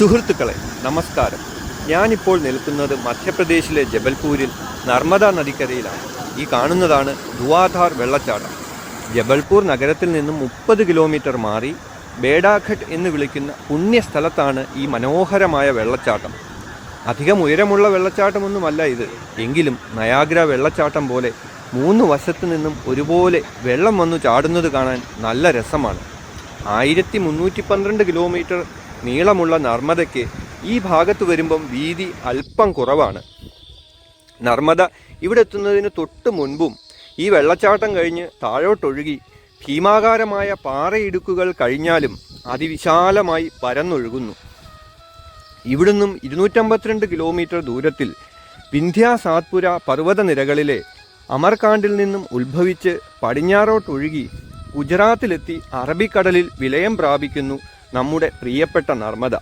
സുഹൃത്തുക്കളെ നമസ്കാരം. ഞാനിപ്പോൾ നിൽക്കുന്നത് മധ്യപ്രദേശിലെ ജബൽപൂരിൽ നർമ്മദ നദിക്കരയിലാണ്. ഈ കാണുന്നതാണ് ദുവാധാർ വെള്ളച്ചാട്ടം. ജബൽപൂർ നഗരത്തിൽ നിന്നും മുപ്പത് കിലോമീറ്റർ മാറി ബേഡാഘട്ട് എന്ന് വിളിക്കുന്ന പുണ്യസ്ഥലത്താണ് ഈ മനോഹരമായ വെള്ളച്ചാട്ടം. അധികം ഉയരമുള്ള വെള്ളച്ചാട്ടമൊന്നുമല്ല ഇത്. എങ്കിലും നയാഗ്ര വെള്ളച്ചാട്ടം പോലെ മൂന്ന് വശത്തു നിന്നും ഒരുപോലെ വെള്ളം വന്നു ചാടുന്നത് കാണാൻ നല്ല രസമാണ്. ആയിരത്തി മുന്നൂറ്റി പന്ത്രണ്ട് കിലോമീറ്റർ നീളമുള്ള നർമ്മദയ്ക്ക് ഈ ഭാഗത്ത് വരുമ്പം വീതി അല്പം കുറവാണ്. നർമ്മദ ഇവിടെ എത്തുന്നതിന് തൊട്ട് മുൻപും ഈ വെള്ളച്ചാട്ടം കഴിഞ്ഞ് താഴോട്ടൊഴുകി ഭീമാകാരമായ പാറയിടുക്കുകൾ കഴിഞ്ഞാലും അതിവിശാലമായി പരന്നൊഴുകുന്നു. ഇവിടുന്നും ഇരുന്നൂറ്റമ്പത്തിരണ്ട് കിലോമീറ്റർ ദൂരത്തിൽ വിന്ധ്യാസാത്പുര പർവതനിരകളിലെ അമർകാണ്ടിൽ നിന്നും ഉത്ഭവിച്ച് പടിഞ്ഞാറോട്ടൊഴുകി ഗുജറാത്തിലെത്തി അറബിക്കടലിൽ വിലയം പ്രാപിക്കുന്നു നമ്മുടെ പ്രിയപ്പെട്ട നർമ്മദ.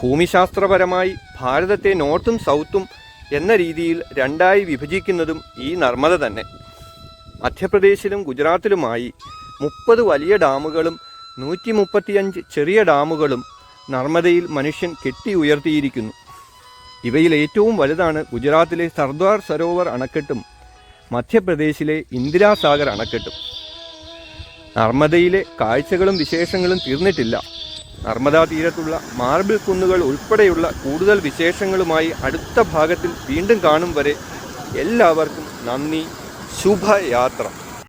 ഭൂമിശാസ്ത്രപരമായി ഭാരതത്തെ നോർത്തും സൗത്തും എന്ന രീതിയിൽ രണ്ടായി വിഭജിക്കുന്നതും ഈ നർമ്മദ തന്നെ. മധ്യപ്രദേശിലും ഗുജറാത്തിലുമായി മുപ്പത് വലിയ ഡാമുകളും നൂറ്റി മുപ്പത്തിയഞ്ച് ചെറിയ ഡാമുകളും നർമ്മദയിൽ മനുഷ്യൻ കെട്ടി ഉയർത്തിയിരിക്കുന്നു. ഇവയിൽ ഏറ്റവും വലുതാണ് ഗുജറാത്തിലെ സർദാർ സരോവർ അണക്കെട്ടും മധ്യപ്രദേശിലെ ഇന്ദിരാസാഗർ അണക്കെട്ടും. നർമ്മദയിലെ കാഴ്ചകളും വിശേഷങ്ങളും തീർന്നിട്ടില്ല. നർമ്മദാ തീരത്തുള്ള മാർബിൾ കുന്നുകൾ ഉൾപ്പെടെയുള്ള കൂടുതൽ വിശേഷങ്ങളുമായി അടുത്ത ഭാഗത്തിൽ വീണ്ടും കാണും വരെ എല്ലാവർക്കും നന്ദി. ശുഭയാത്ര.